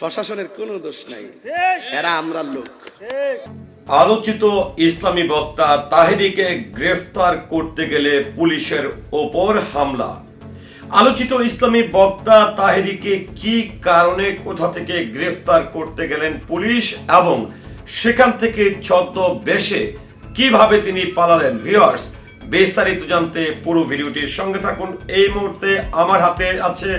প্রশাসনের কোনো দোষ নাই। এরা আমরা লোক। আলোচিত ইসলামী বক্তা তাহেরিকে গ্রেফতার করতে গেলে পুলিশের ওপর হামলা। আলোচিত ইসলামী বক্তা তাহেরিকে কি কারণে কোথা থেকে গ্রেফতার করতে গেলেন পুলিশ এবং সেখান থেকে ছদ্ম বেশে কীভাবে তিনি পালালেন? ভিউয়ার্স, বিস্তারিত জানতে পুরো ভিডিওটির সঙ্গে থাকুন। এই মুহূর্তে আমার হাতে আছে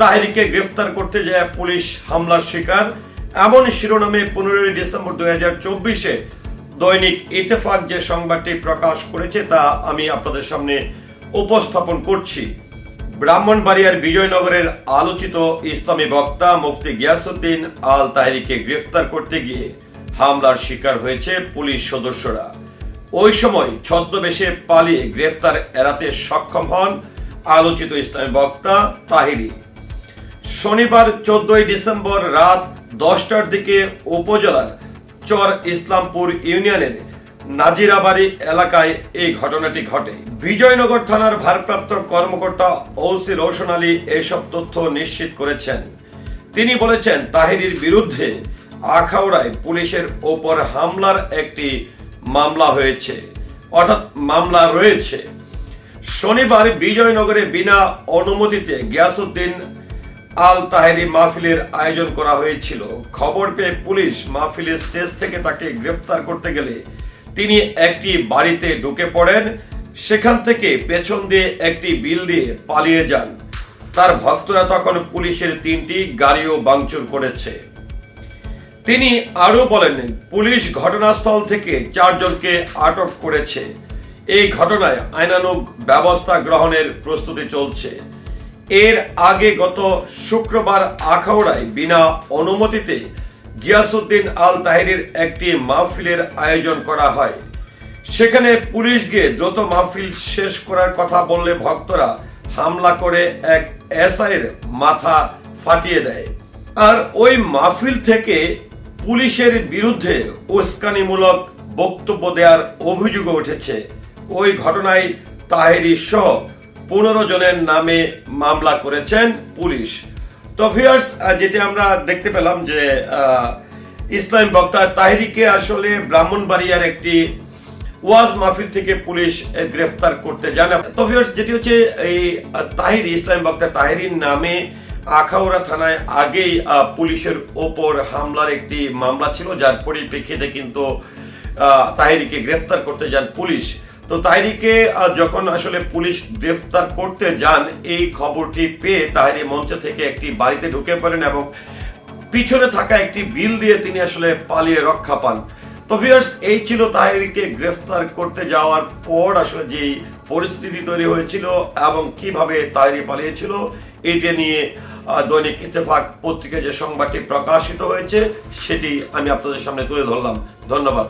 তাহেরিকে গ্রেফতার করতে যায় পুলিশ হামলার শিকার। এমন শিরোনামে পনেরোই ডিসেম্বর দুই হাজার চব্বিশে দৈনিক ইতেফাক যে সংবাদটি প্রকাশ করেছে তা আমি আপনাদের সামনে উপস্থাপন করছি। ব্রাহ্মণবাড়িয়ার বিজয়নগরের আলোচিত ইসলামী বক্তা মুফতি গিয়াসুদ্দিন আল তাহেরিকে গ্রেফতার করতে গিয়ে হামলার শিকার হয়েছে পুলিশ সদস্যরা। ওই সময় ছদ্মবেশে পালিয়ে গ্রেফতার এড়াতে সক্ষম হন আলোচিত ইসলামী বক্তা তাহিরি। শনিবার চোদ্দই ডিসেম্বর রাত দশটার দিকে উপজেলার চর ইসলামপুর ইউনিয়নের নাজিরাবাড়ি এলাকায় এই ঘটনাটি ঘটে। বিজয়নগর থানার ভারপ্রাপ্ত কর্মকর্তা ওসি রোশন আলী এসব তথ্য নিশ্চিত করেছেন। তিনি বলেছেন, তাহিরির বিরুদ্ধে আখাউড়ায় পুলিশের ওপর হামলার একটি মামলা হয়েছে। অর্থাৎ মামলা রয়েছে। শনিবার বিজয়নগরে বিনা অনুমতিতে গিয়াসুদ্দিন আল তাহেরি মাহফিলের আয়োজন করা হয়েছিল। খবর পেয়ে পুলিশ মাহফিলের স্টেজ থেকে তাকে গ্রেফতার করতে গেলে তিনি একটি বাড়িতে ঢুকে পড়েন, সেখান থেকে পেছন দিয়ে একটি বিল দিয়ে পালিয়ে যান। তার ভক্তরা তখন পুলিশের তিনটি গাড়িও বাংচুর করেছে। তিনি আরও বলেন, পুলিশ ঘটনাস্থল থেকে চারজনকে আটক করেছে। এই ঘটনায় আইনানুগ ব্যবস্থা গ্রহণের প্রস্তুতি চলছে। এর আগে গত শুক্রবার আখাউড়ায় বিনা অনুমতিতে গিয়াসুদ্দিন আল তাহিরের একটি মাহফিলের আয়োজন করা হয়। সেখানে পুলিশ গিয়ে দ্রুত মাহফিল শেষ করার কথা বললে ভক্তরা হামলা করে এক এসআইয়ের মাথা ফাটিয়ে দেয়। আর ওই মাহফিল থেকে পুলিশের বিরুদ্ধে উস্কানিমূলক বক্তব্য দেওয়ার অভিযোগ উঠেছে। ওই ঘটনায় তাহেরি সহ পনেরো জনের নামে মামলা করেছেন পুলিশ। তো ভিউয়ার্স যেটি আমরা দেখতে পেলাম যে ইসলাম বক্তা তাহিরিকে আসলে ব্রাহ্মণবাড়িয়ার একটি ওয়াজ মাহফিল থেকে পুলিশ গ্রেফতার করতে যান। তো ভিউয়ার্স যেটি হচ্ছে এই তাহিরি, ইসলাম বক্তা তাহিরির নামে আখাউড়া থানায় আগেই পুলিশের ওপর হামলার একটি মামলা ছিল, যার পরিপ্রেক্ষিতে কিন্তু তাহিরিকে গ্রেফতার করতে যান পুলিশ। তো তাহিরিকে যখন আসলে পুলিশ গ্রেফতার করতে যান, এই খবরটি পেয়ে তাহিরি মঞ্চ থেকে একটি বাড়িতে ঢুকে পড়েন এবং পিছনে থাকা একটি বিল দিয়ে তিনি আসলে পালিয়ে রক্ষা পান। তো ভিউয়ার্স, এই ছিল তাহিরিকে গ্রেফতার করতে যাওয়ার পর আসলে যে পরিস্থিতি তৈরি হয়েছিল এবং কীভাবে তাহিরি পালিয়েছিল এটা নিয়ে দৈনিক ইত্তেফাক পত্রিকায় যে সংবাদটি প্রকাশিত হয়েছে, সেটি আমি আপনাদের সামনে তুলে ধরলাম। ধন্যবাদ।